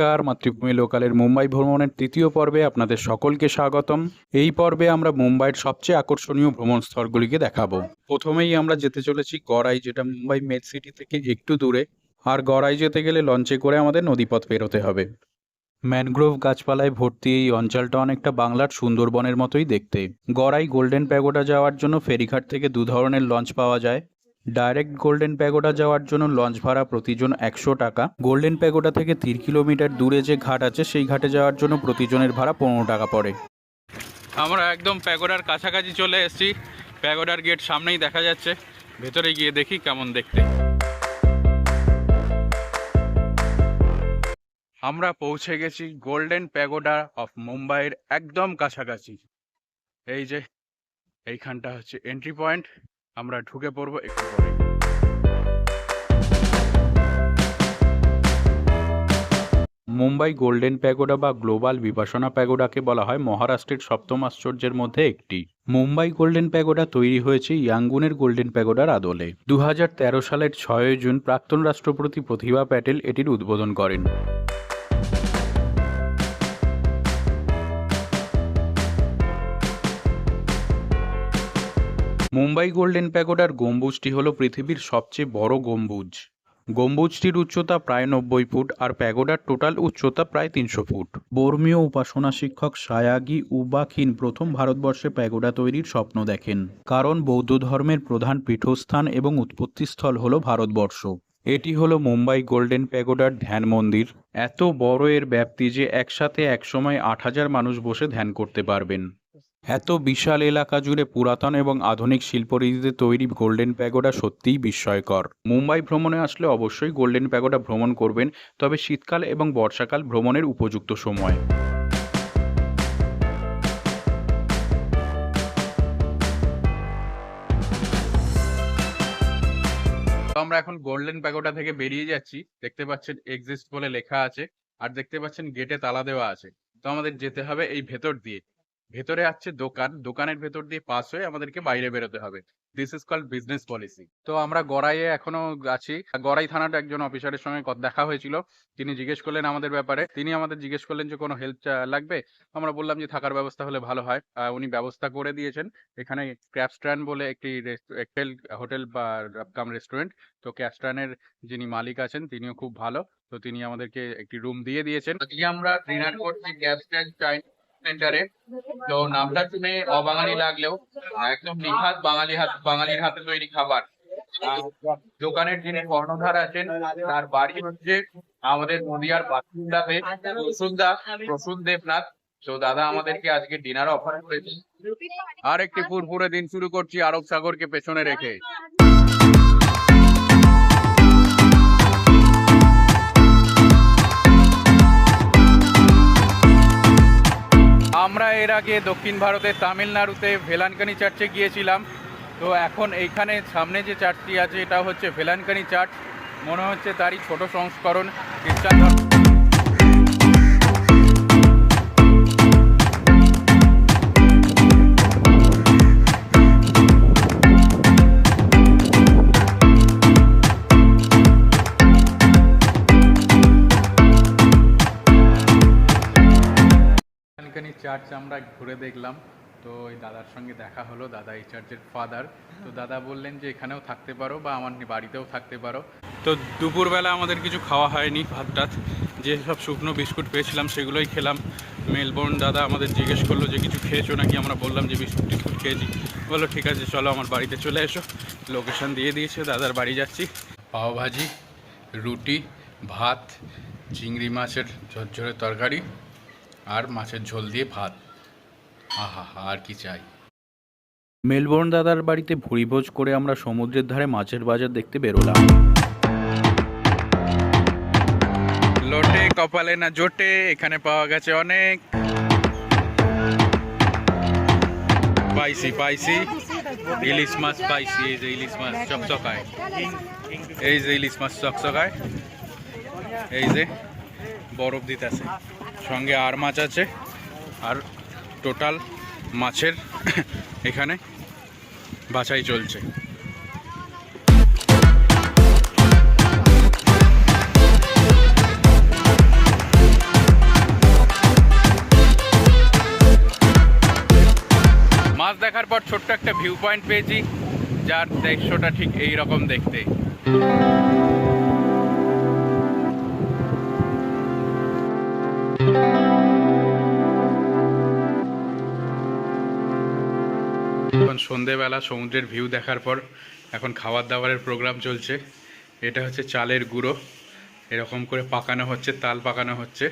নমস্কার, মাতৃভূমি লোকালের মুম্বাই ভ্রমণের তৃতীয় পর্বে আপনাদের সকলকে স্বাগতম। এই পর্বে আমরা মুম্বাইয়ের সবচেয়ে আকর্ষণীয় ভ্রমণ স্থলগুলিকে দেখাবো। প্রথমেই আমরা যেতে চলেছি গড়াই, যেটা মুম্বাই মেন সিটি থেকে একটু দূরে। আর গড়াই যেতে গেলে লঞ্চে করে আমাদের নদীপথ পেরোতে হবে। ম্যানগ্রোভ গাছপালায় ভর্তি এই অঞ্চলটা অনেকটা বাংলার সুন্দরবনের মতোই দেখতে। গড়াই গোল্ডেন প্যাগোডা যাওয়ার জন্য ফেরিঘাট থেকে দু ধরনের লঞ্চ পাওয়া যায়। ডাইরেক্ট গোল্ডেন প্যাগোডা যাওয়ার জন্য লঞ্চ ভাড়া প্রতিজন একশো টাকা। গোল্ডেন প্যাগোডা থেকে তিন কিলোমিটার দূরে যে ঘাট আছে, সেই ঘাটে যাওয়ার জন্য প্রতিজনের ভাড়া পনেরো টাকা পড়ে। আমরা একদম প্যাগোডার কাছাকাছি চলে এসেছি। প্যাগোডার গেট সামনেই দেখা যাচ্ছে। ভেতরে গিয়ে দেখি কেমন দেখতে। আমরা পৌঁছে গেছি গোল্ডেন প্যাগোডা অফ মুম্বাইয়ের একদম কাছাকাছি। এই যে, এইখানটা হচ্ছে এন্ট্রি পয়েন্ট আমরা ঢুকে পড়ব একটু পরে। মুম্বাই গোল্ডেন প্যাগোডা বা গ্লোবাল বিপাশনা প্যাগোডাকে বলা হয় মহারাষ্ট্রের সপ্তম আশ্চর্যের মধ্যে একটি। মুম্বাই গোল্ডেন প্যাগোডা তৈরি হয়েছে ইয়াঙ্গুনের গোল্ডেন প্যাগোডার আদলে। দু হাজার তেরো সালের ছয়ই জুন প্রাক্তন রাষ্ট্রপতি প্রতিভা প্যাটেল এটির উদ্বোধন করেন। মুম্বাই গোল্ডেন প্যাগোডার গম্বুজটি হলো পৃথিবীর সবচেয়ে বড় গম্বুজ। গম্বুজটির উচ্চতা প্রায় নব্বই ফুট আর প্যাগোডার টোটাল উচ্চতা প্রায় তিনশো ফুট। বর্মীয় উপাসনা শিক্ষক সায়াগি উবাখিন প্রথম ভারতবর্ষে প্যাগোডা তৈরির স্বপ্ন দেখেন, কারণ বৌদ্ধ ধর্মের প্রধান পীঠস্থান এবং উৎপত্তিস্থল হল ভারতবর্ষ। এটি হলো মুম্বাই গোল্ডেন প্যাগোডার ধ্যান মন্দির। এত বড় এর ব্যাপ্তি যে একসাথে একসময় আট হাজার মানুষ বসে ধ্যান করতে পারবেন। এত বিশাল এলাকা জুড়ে পুরাতন এবং আধুনিক শিল্পরীতিতে তৈরি গোল্ডেন প্যাগোডা সত্যিই বিস্ময়কর। মুম্বাই ভ্রমণে আসলে অবশ্যই গোল্ডেন প্যাগোডা ভ্রমণ করবেন, তবে শীতকাল এবং বর্ষাকাল ভ্রমণের উপযুক্ত সময়। আমরা এখন গোল্ডেন প্যাগোডা থেকে বেরিয়ে যাচ্ছি। দেখতে পাচ্ছেন এক্সিস্ট বলে লেখা আছে, আর দেখতে পাচ্ছেন গেটে তালা দেওয়া আছে। তো আমাদের যেতে হবে এই ভেতর দিয়ে। ভেতরে আছে দোকান, দোকানের ভেতর দিয়ে পাস হয়ে আমাদেরকে বাইরে বেরোতে হবে। This is called business policy তো আমরা গড়াইয়ে এখনও আছি। গড়াই থানার একজন অফিসারের সঙ্গে দেখা হয়েছিল। তিনি জিজ্ঞেস করলেন আমাদের ব্যাপারে। তিনি আমাদের জিজ্ঞেস করলেন যে, কোনো হেল্প লাগবে? আমরা বললাম যে, থাকার ব্যবস্থা হলে ভালো হয়। উনি ব্যবস্থা করে দিয়েছেন। এখানে ক্র্যাপস্ট্র্যান্ড বলে একটি হোটেল হোটেল বা কাম রেস্টুরেন্ট তো ক্যাপস্ট্রানের যিনি মালিক আছেন, তিনিও খুব ভালো। তো তিনি আমাদেরকে একটি রুম দিয়ে দিয়েছেন। আজকে আমরা ডিনার করছি ক্যাপস্ট্রান চাইনিজ সেন্টারে তো নামটা শুনে অবাঙালি লাগলেও, একদম নিখাত বাঙালি হাত, বাঙালির হাতে তৈরি খাবার। দোকানের যিনি কর্ণধার আছেন, তার বাড়ি হচ্ছে আমাদের নদিয়ার বাসিন্দাতে প্রসুন্দা প্রসূন দেবনাথ। তো দাদা, আমাদেরকে আজকে ডিনার অফার করেছে আর একটি পুরপুরে দিন শুরু করছি আরব সাগরকে পেছনে রেখে। আগে দক্ষিণ ভারতের তামিলনাড়ুতে ভেলানকানি চার্চে গিয়েছিলাম। তো এখন এইখানে সামনে যে চার্চটি আছে, এটা হচ্ছে ভেলানকানি চার্চ। মনে হচ্ছে তারই ছোট সংস্করণ খ্রিস্টান ধর্ম। চার্চ আমরা ঘুরে দেখলাম। তো ওই দাদার সঙ্গে দেখা হলো দাদা এই চার্চের ফাদার তো দাদা বললেন যে এখানেও থাকতে পারো বা আমার বাড়িতেও থাকতে পারো। তো দুপুরবেলা আমাদের কিছু খাওয়া হয়নি ভাত টাত যে সব শুকনো বিস্কুট পেয়েছিলাম সেগুলোই খেলাম। মেলবোর্ন দাদা আমাদের জিজ্ঞেস করল যে কিছু খেয়েছো নাকি? আমরা বললাম যে বিস্কুট টিস্কুট খেয়েছি। বলল ঠিক আছে চলো আমার বাড়িতে চলে এসো। লোকেশন দিয়ে দিয়েছে দাদার বাড়ি যাচ্ছি। পাওভাজি রুটি ভাত চিংড়ি মাছের ঝরঝরে তরকারি। আর মাছের ঝোল দিয়ে ভাত। আহা হা আর কি চাই। মেলবোর্ন দাদার বাড়িতে ভুরিভোজ করে আমরা সমুদ্রের ধারে মাছের বাজার দেখতে বেরোলাম। লোটে কপালে না জোটে এখানে পাওয়া গেছে অনেক। পাইসি পাইসি। ইলিশ মাছ পাইসি এই যে ইলিশ মাছ চকচকায়। এই যে ইলিশ মাছ চকচকায়। এই যে বরফ দিতেছে। সঙ্গে আর মাছ আছে আর টোটাল মাছের এখানে বাছাই চলছে। মাছ দেখার পর ছোট্ট একটা ভিউ পয়েন্ট পেয়েছি, যার দৃশ্যটা ঠিক এই রকম দেখতে। এখন সন্ধেবেলা সমুদ্রের ভিউ দেখার পর এখন খাবার দাবারের প্রোগ্রাম চলছে। এটা হচ্ছে চালের গুঁড়ো। এরকম করে পাকানো হচ্ছে তাল পাকানো হচ্ছে।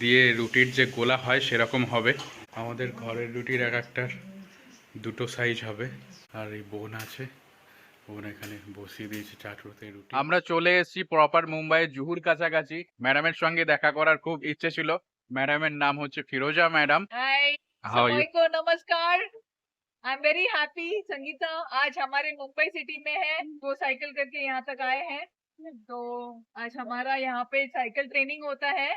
দিয়ে রুটির যে গোলা হয় সেরকম হবে। আমাদের ঘরের রুটির এক একটার দুটো সাইজ হবে। আর এই বোন আছে। বোন এখানে বসিয়ে দিয়েছে চাটুতে রুটি। আমরা চলে এসেছি প্রপার মুম্বাইয়ের জুহুর কাছাকাছি। ম্যাডামের সঙ্গে দেখা করার খুব ইচ্ছে ছিল। ম্যাডামের নাম হচ্ছে ফিরোজা ম্যাডাম হাই নমস্কার। I am very happy Sangeeta आज हमारे मुंबई सिटी में है वो साइकिल करके यहाँ तक आए हैं। तो आज हमारा यहाँ पे साइकिल ट्रेनिंग होता है।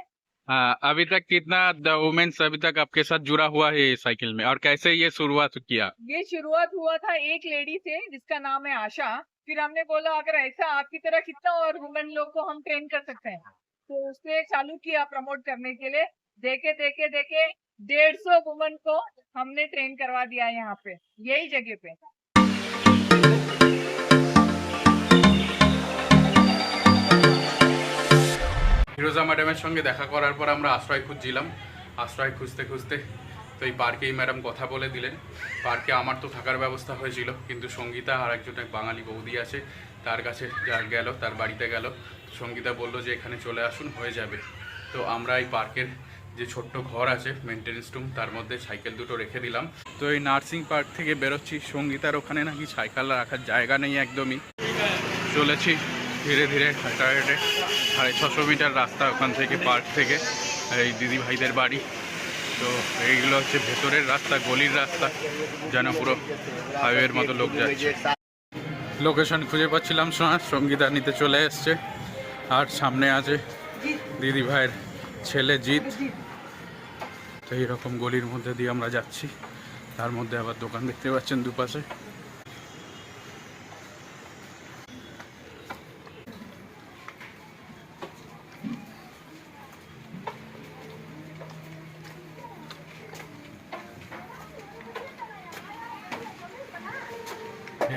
हाँ अभी तक कितना वुमेन्स अभी तक आपके साथ जुड़ा हुआ है साइकिल में? और कैसे ये शुरुआत किया? ये शुरुआत हुआ था एक लेडी से जिसका नाम है आशा। फिर हमने बोला अगर ऐसा आपकी तरह कितना और वुमेन लोग को हम ट्रेन कर सकते हैं? तो उससे चालू किया प्रमोट करने के लिए। देखे देखे देखे डेढ़ सौ वुमेन को हमने ट्रेन करवा दिया यहाँ पे यही जगह पे ফিরোজা ম্যাডামের সঙ্গে দেখা করার পর আমরা আশ্রয় খুঁজছিলাম আশ্রয় খুঁজতে খুঁজতে তো এই পার্কেই ম্যাডাম কথা বলে দিলেন পার্কে আমার তো থাকার ব্যবস্থা হয়েছিল কিন্তু সঙ্গীতা আর একজন এক বাঙালি বৌদি আছে তার কাছে যা গেল তার বাড়িতে গেল সঙ্গীতা বললো যে এখানে চলে আসুন হয়ে যাবে তো আমরা এই পার্কের যে ছোট্ট ঘর আছে মেনটেন্স রুম তার মধ্যে সাইকেল দুটো রেখে দিলাম। তো এই নার্সিং পার্ক থেকে বেরোচ্ছি। সঙ্গীতার ওখানে নাকি সাইকেল রাখার জায়গা নেই একদমই। চলেছি ধীরে ধীরে হেঁটে হেঁটে সাড়ে ছশো মিটার রাস্তা ওখান থেকে পার্ক থেকে এই দিদি ভাইদের বাড়ি। তো এইগুলো হচ্ছে ভেতরের রাস্তা গলির রাস্তা যেন পুরো হাইওয়ের মতো লোক যাচ্ছে। লোকেশন খুঁজে পাচ্ছিলাম শোনা সঙ্গীতা নিতে চলে এসছে। আর সামনে আছে দিদি ভাইয়ের ছেলে জিৎ। তো এইরকম গলির মধ্যে দিয়ে আমরা যাচ্ছি। তার মধ্যে আবার দোকান দেখতে পাচ্ছেন দুপাশে।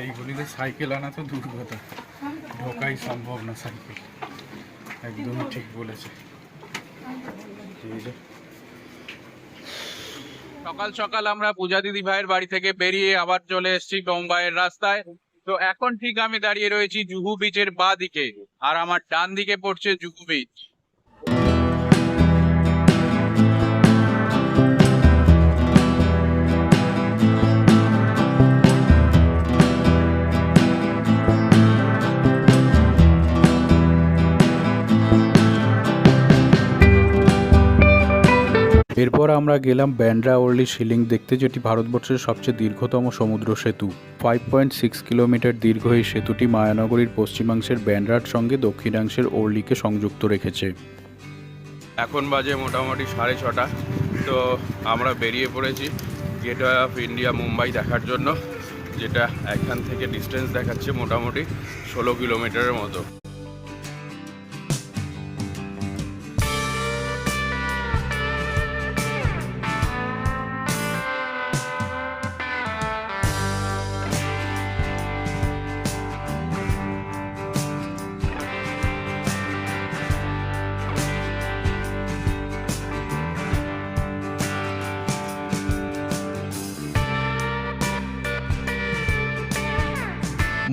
এইগুলিতে সাইকেল আনা তো দূর কথা। ঢোকাই সম্ভব না সাইকেল। একদমই ঠিক বলেছে। এই যে। সকাল সকাল আমরা পূজা দিদি ভাইয়ের বাড়ি থেকে বেরিয়ে আবার চলে এসেছি বোম্বাইয়ের রাস্তায়। তো এখন ঠিক আমি দাঁড়িয়ে রয়েছি জুহু বিচের বাঁ দিকে, আর আমার ডান দিকে পড়ছে জুহু বিচ এরপর আমরা গেলাম ব্যান্ড্রা ওর্লি শিলিং দেখতে, যেটি ভারতবর্ষের সবচেয়ে দীর্ঘতম সমুদ্র সেতু। ফাইভ পয়েন্ট সিক্স কিলোমিটার দীর্ঘ এই সেতুটি মায়ানগরীর পশ্চিমাংশের ব্যান্ড্রার সঙ্গে দক্ষিণাংশের ওর্লিকে সংযুক্ত রেখেছে। এখন বাজে মোটামুটি সাড়ে ছটা। তো আমরা বেরিয়ে পড়েছি গেটওয়ে অফ ইন্ডিয়া মুম্বাই দেখার জন্য, যেটা এখান থেকে ডিস্টেন্স দেখাচ্ছে মোটামুটি ষোলো কিলোমিটারের মতো।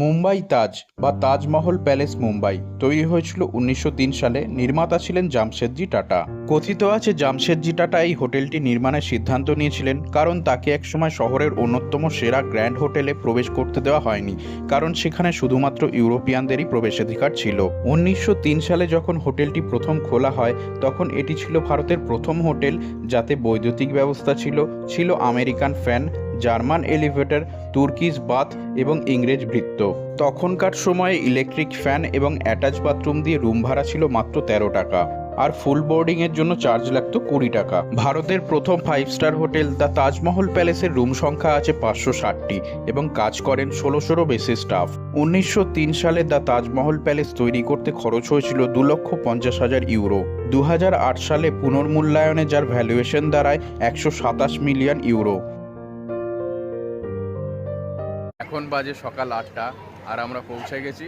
মুম্বাই তাজ বা তাজমহল প্যালেস মুম্বাই তৈরি হয়েছিল উনিশশো তিন সালে। নির্মাতা ছিলেন জামশেদজি টাটা। কথিত আছে, জামশেদজি টাটা এই হোটেলটি নির্মাণের সিদ্ধান্ত নিয়েছিলেন কারণ তাকে একসময় শহরের অন্যতম সেরা গ্র্যান্ড হোটেলে প্রবেশ করতে দেওয়া হয়নি, কারণ সেখানে শুধুমাত্র ইউরোপিয়ানদেরই প্রবেশাধিকার ছিল। উনিশশো তিন সালে যখন হোটেলটি প্রথম খোলা হয়, তখন এটি ছিল ভারতের প্রথম হোটেল, যাতে বৈদ্যুতিক ব্যবস্থা ছিল ছিল American fan German elevator Turkish bath এবং ইংরেজ বৃত্ত। তখনকার সময়ে ইলেকট্রিক ফ্যান এবং অ্যাটাচ বাথরুম দিয়ে রুম ভাড়া ছিল মাত্র তেরো টাকা। আর ফুল বোর্ডিং এর জন্য চার্জ লাগতো কুড়ি টাকা। ভারতের প্রথম five star hotel the Taj Mahal প্যালেসের room সংখ্যা আছে পাঁচশো ষাটটি এবং কাজ করেন ষোলোশোরও বেশি স্টাফ। উনিশশো তিন সালে দ্য তাজমহল প্যালেস তৈরি করতে খরচ হয়েছিল দু লক্ষ পঞ্চাশ হাজার ইউরো। দু হাজার আট সালে পুনর্মূল্যায়নে যার ভ্যালুয়েশন দাঁড়ায় একশো সাতাশ মিলিয়ন ইউরো। এখন বাজে সকাল আটটা, আর আমরা পৌঁছে গেছি।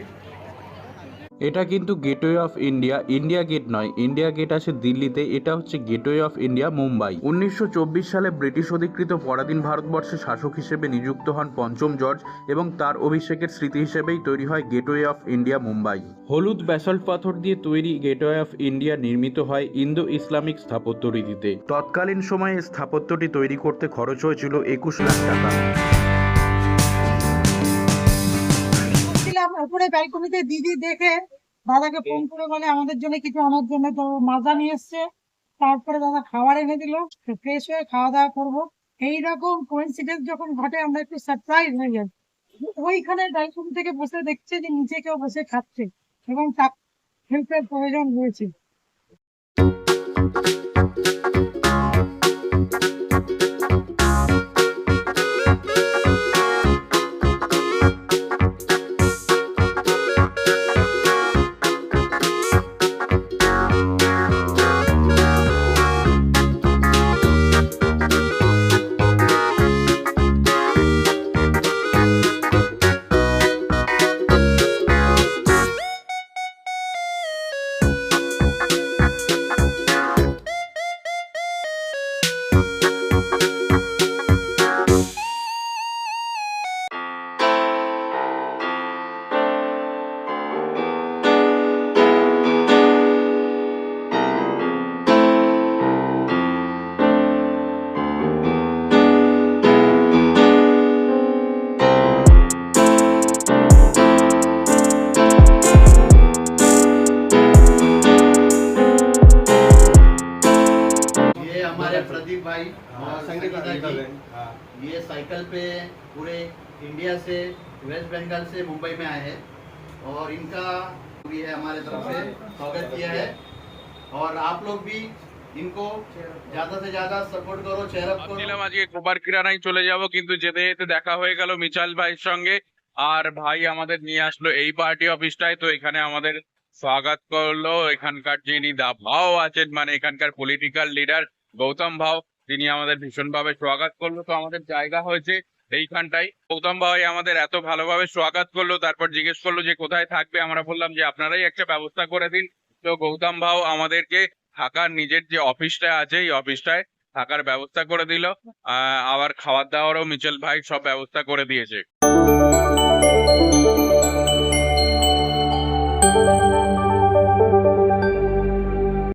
এটা কিন্তু gateway of India India gate নয় ইন্ডিয়া গেট আছে দিল্লিতে, এটা হচ্ছে গেটওয়ে অফ ইন্ডিয়া মুম্বাই। উনিশশো চব্বিশ সালে ব্রিটিশ অধিকৃত পরাধীন ভারতবর্ষে শাসক হিসেবে নিযুক্ত হন পঞ্চম জর্জ এবং তার অভিষেকের স্মৃতি হিসেবেই তৈরি হয় গেটওয়ে অফ ইন্ডিয়া মুম্বাই। হলুদ ব্যাসল্ট পাথর দিয়ে তৈরি গেটওয়ে অফ ইন্ডিয়া নির্মিত হয় ইন্দো ইসলামিক স্থাপত্য রীতিতে। তৎকালীন সময়ে স্থাপত্যটি তৈরি করতে খরচ হয়েছিল একুশ লাখ টাকা। উপরে ব্যালকনিতে দিদি দেখে দাদাকে ফোন করে বলে আমাদের জন্য কিছু আনার জন্য তো মাজা নিয়ে এসছে। তারপরে দাদা খাবার এনে দিল ফ্রেশ হয়ে খাওয়া দাওয়া করব। এইরকম কোইন্সিডেন্স যখন ঘটে আমরা একটু সারপ্রাইজ হয়ে যাই। ওইখানে ব্যালকনি থেকে বসে দেখছে যে নিচে কেউ বসে খাচ্ছে এবং তার হেল্পের প্রয়োজন রয়েছে। वेस्ट बंगाल से मुंबई में आए हैं और इनका भी है हमारे तरफ से स्वागत किया है और आप लोग भी इनको ज्यादा से ज्यादा सपोर्ट करो चेयर अप करो ভাবছিলাম আজকে কোপার কিরানায় চলে যাব কিন্তু যেতে যেতে দেখা হয়ে গেল মিচাল ভাইয়ের সঙ্গে আর ভাই আমাদের নিয়ে আসলো এই পার্টি অফিসটায় তো এখানে আমাদের স্বাগত করলো এখানকার যিনি দা ভাও আছেন মানে এখানকার পলিটিক্যাল লিডার গৌতম ভাও তিনি আমাদের ভীষণভাবে স্বাগত করলো তো আমাদের জায়গা হয়েছে এইখানটাই গৌতম ভাই আমাদের এত ভালোভাবে স্বাগত করল, তারপর জিজ্ঞেস করল যে কোথায় থাকবে? আমরা বললাম যে আপনারাই একটা ব্যবস্থা করে দিন। তো গৌতম ভাও আমাদেরকে থাকার নিজের যে অফিসটা আছে, এই অফিসটায় থাকার ব্যবস্থা করে দিল। আবার খাওয়ার দাওয়ারও মিচেল ভাই সব ব্যবস্থা করে দিয়েছে।